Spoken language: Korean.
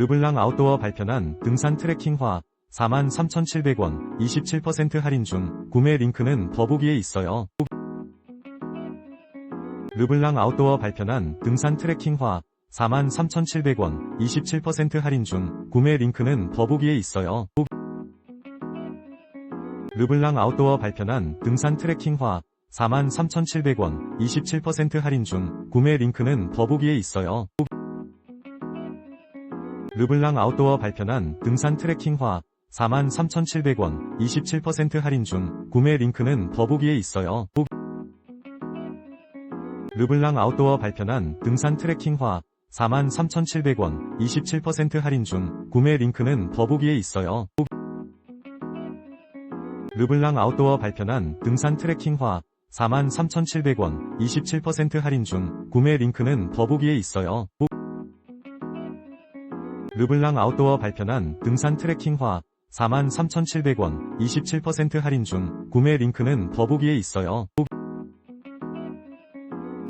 르블랑 아웃도어 발편한 등산 트레킹화 43,700원 27% 할인 중 구매 링크는 더보기에 있어요. 르블랑 아웃도어 발편한 등산 트레킹화 43,700원 27% 할인 중 구매 링크는 더보기에 있어요. 르블랑 아웃도어 발편한 등산 트레킹화 43,700원 27% 할인 중 구매 링크는 더보기에 있어요. 르블랑 아웃도어 발편한 등산 트레킹화 43,700원 27% 할인 중 구매 링크는 더보기에 있어요. 르블랑 아웃도어 발편한 등산 트레킹화 43,700원 27% 할인 중 구매 링크는 더보기에 있어요. 르블랑 아웃도어 발편한 등산 트레킹화 43,700원 27% 할인 중 구매 링크는 더보기에 있어요. 르블랑 아웃도어 발편한 등산 트레킹화 43,700원 27% 할인 중 구매 링크는 더보기에 있어요.